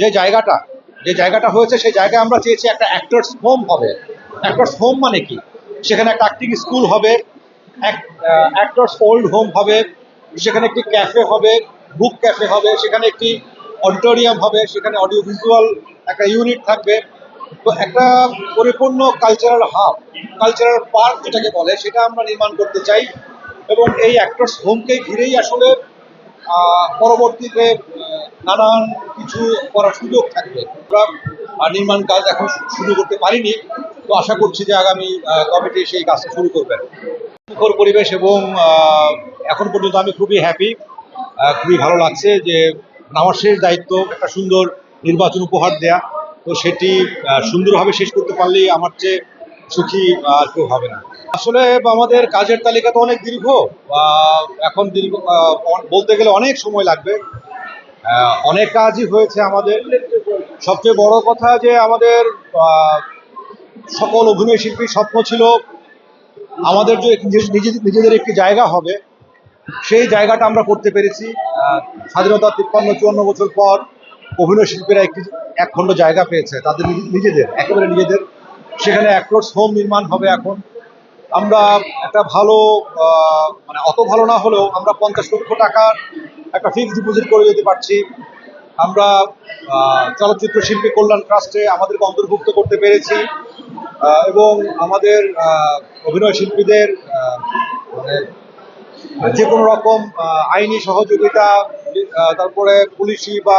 যে জায়গাটা যে জায়গাটা হয়েছে, সেই জায়গায় আমরা চেয়েছি একটা অ্যাক্টার্স হোম হবে। অ্যাক্টার্স হোম মানে কি? সেখানে একটা অ্যাক্টিং স্কুল হবে অ্যাক্টার্স ওল্ড হোম হবে, সেখানে একটি ক্যাফে হবে বুক ক্যাফে হবে, সেখানে একটি অডিটোরিয়াম হবে, সেখানে অডিও ভিজুয়াল একটা ইউনিট থাকবে। তো একটা পরিপূর্ণ কালচারাল হাব কালচারাল পার্ক যেটাকে বলে, সেটা আমরা নির্মাণ করতে চাই। এবং এই অ্যাক্টার্স হোমকে ঘিরেই আসলে পরবর্তীতে নানান কিছু করার সুযোগ থাকবে। আমরা নির্মাণ কাজ এখন শুরু করতে পারিনি, তো আশা করছি যে আগামী কমিটি সেই কাজটা শুরু করবেন মুখর পরিবেশ এবং এখন পর্যন্ত আমি খুবই হ্যাপি খুবই ভালো লাগছে যে আমার শেষ দায়িত্ব, একটা সুন্দর নির্বাচন উপহার দেয়া, তো সেটি সুন্দরভাবে শেষ করতে পারলেই আমার চেয়ে সুখী আর কেউ হবে না। আসলে আমাদের কাজের তালিকা তো অনেক দীর্ঘ এখন দীর্ঘ বলতে গেলে অনেক সময় লাগবে অনেক কাজই হয়েছে আমাদের। সবচেয়ে বড় কথা যে আমাদের সকল অভিনয় শিল্পীর স্বপ্ন ছিল আমাদের যে নিজে- নিজে- নিজেদের একটি জায়গা হবে, সেই জায়গাটা আমরা করতে পেরেছি। স্বাধীনতা তিপ্পান্ন, চুয়ান্ন বছর পর অভিনয় শিল্পীরা একটি একখণ্ড জায়গা পেয়েছে, তাদের নিজেদের, একেবারে নিজেদের। সেখানে অ্যাক্রোস হোম নির্মাণ হবে এখন। আমরা একটা ভালো মানে অত ভালো না হলেও আমরা পঞ্চাশ লক্ষ টাকার একটা ফিক্সড ডিপোজিট করে যেতে পারছি। আমরা চলচ্চিত্র শিল্পী কল্যাণ ট্রাস্টে আমাদেরকে অন্তর্ভুক্ত করতে পেরেছি। এবং আমাদের অভিনয় শিল্পীদের মানে যে কোনো রকম আইনি সহযোগিতা তারপরে পুলিশি বা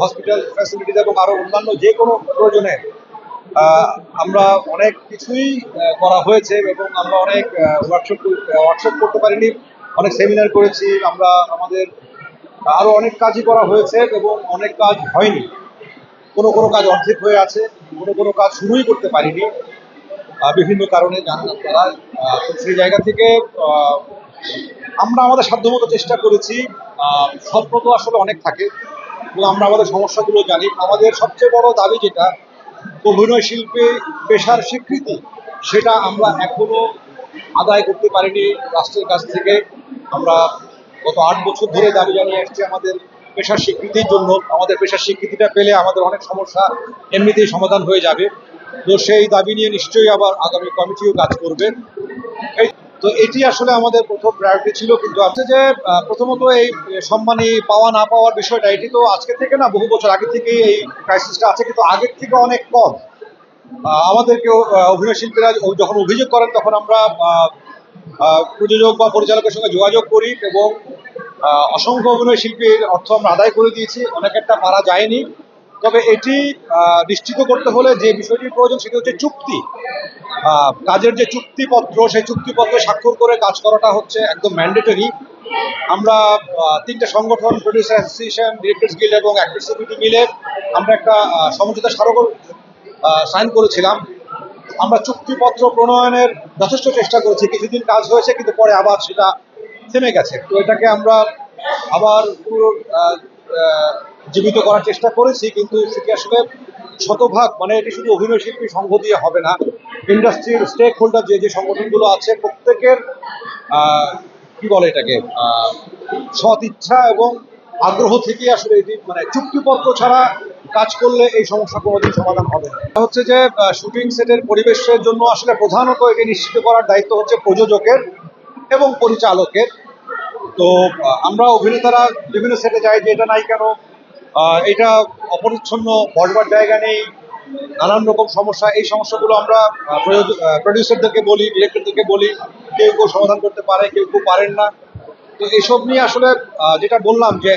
হসপিটাল ফ্যাসিলিটিস এবং আরও অন্যান্য যে কোনো প্রয়োজনে আমরা অনেক কিছুই করা হয়েছে এবং আমরা অনেক ওয়ার্কশপ ওয়ার্কশপ করতে পারিনি। অনেক সেমিনার করেছি, আমরা আমাদের আরও অনেক কাজই করা হয়েছে এবং অনেক কাজ হয়নি। কোনো কোনো কাজ অর্ধেক হয়ে আছে, কোনো কোনো কাজ শুরুই করতে পারিনি। বিভিন্ন কারণে জানান আপনারা। তো সেই জায়গা থেকে আমরা আমাদের সাধ্যমতো চেষ্টা করেছি। স্বপ্ন তো আসলে অনেক থাকে। এবং আমরা আমাদের সমস্যাগুলো জানি। আমাদের সবচেয়ে বড় দাবি যেটা, অভিনয় শিল্পে পেশার স্বীকৃতি, সেটা আমরা এখনও আদায় করতে পারিনি রাষ্ট্রের কাছ থেকে। আমরা গত আট বছর ধরে দাবি জানিয়ে আসছি আমাদের পেশার স্বীকৃতির জন্য। আমাদের পেশার স্বীকৃতিটা পেলে আমাদের অনেক সমস্যা এমনিতেই সমাধান হয়ে যাবে। তো সেই দাবি নিয়ে নিশ্চয়ই আবার আগামী কমিটিও কাজ করবে। তো এটি আসলে আমাদের প্রথম প্রায়োরিটি ছিল কিন্তু আছে যে প্রথমত এই সম্মানী পাওয়া না পাওয়ার বিষয়টা এটি তো আজকে থেকে না বহু বছর আগে থেকেই এই ক্রাইসিসটা আছে কিন্তু আগের থেকে অনেক কম। আহ, অভিনয় শিল্পীরা যখন অভিযোগ করেন তখন আমরা প্রযোজক বা পরিচালকের সঙ্গে যোগাযোগ করি এবং অসংখ্য অভিনয় শিল্পীর অর্থ আমরা আদায় করে দিয়েছি। অনেক একটা পারা যায়নি। তবে এটি নিশ্চিত করতে হলে যে বিষয়টির প্রয়োজন সেটি হচ্ছে চুক্তি। কাজের যে চুক্তিপত্র, সেই চুক্তিপত্রে স্বাক্ষর করে কাজ করাটা হচ্ছে একদম ম্যান্ডেটরি। আমরা তিনটে সংগঠন প্রডিউসার অ্যাসোসিয়েশন ডিরেক্টর্স গিল্ড এবং অ্যাক্টর মিলে আমরা একটা সমঝোতা স্মারক সাইন করেছিলাম। আমরা চুক্তিপত্র প্রণয়নের যথেষ্ট চেষ্টা করেছি, কিছুদিন কাজ হয়েছে কিন্তু পরে আবার সেটা থেমে গেছে। তো এটাকে আমরা আবার পুরো জীবিত করার চেষ্টা করেছি কিন্তু সেটি আসলে শতভাগ মানে এটি শুধু অভিনয় শিল্পী সংঘ দিয়ে হবে না, ইন্ডাস্ট্রির স্টেক হোল্ডার যে যে সংগঠনগুলো আছে, প্রত্যেকের কি বলে এটাকে সৎ ইচ্ছা এবং আগ্রহ থেকে আসলে এটি মানে চুক্তিপত্র ছাড়া কাজ করলে এই সমস্যা কোনোদিন সমাধান হবে হচ্ছে যে শুটিং সেটের পরিবেশের জন্য আসলে প্রধানত এটি নিশ্চিত করার দায়িত্ব হচ্ছে প্রযোজকের এবং পরিচালকের। তো আমরা অভিনেতারা বিভিন্ন সেটে যাই যে এটা নাই কেন এটা অপরিচ্ছন্ন বসবার জায়গা নেই, নানান রকম সমস্যা। এই সমস্যাগুলো আমরা প্রডিউসারদেরকে বলি ডিরেক্টরদেরকে বলি, কেউ কেউ সমাধান করতে পারে, কেউ কেউ পারেন না। তো, এসব নিয়ে আসলে যেটা বললাম যে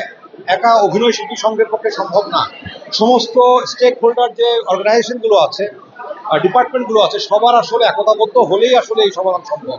একা অভিনয় শিল্পী সংঘের পক্ষে সম্ভব না। সমস্ত স্টেক হোল্ডার যে অর্গানাইজেশনগুলো আছে ডিপার্টমেন্টগুলো আছে, সবার আসলে একতাবদ্ধ হলেই আসলে এই সমাধান সম্ভব।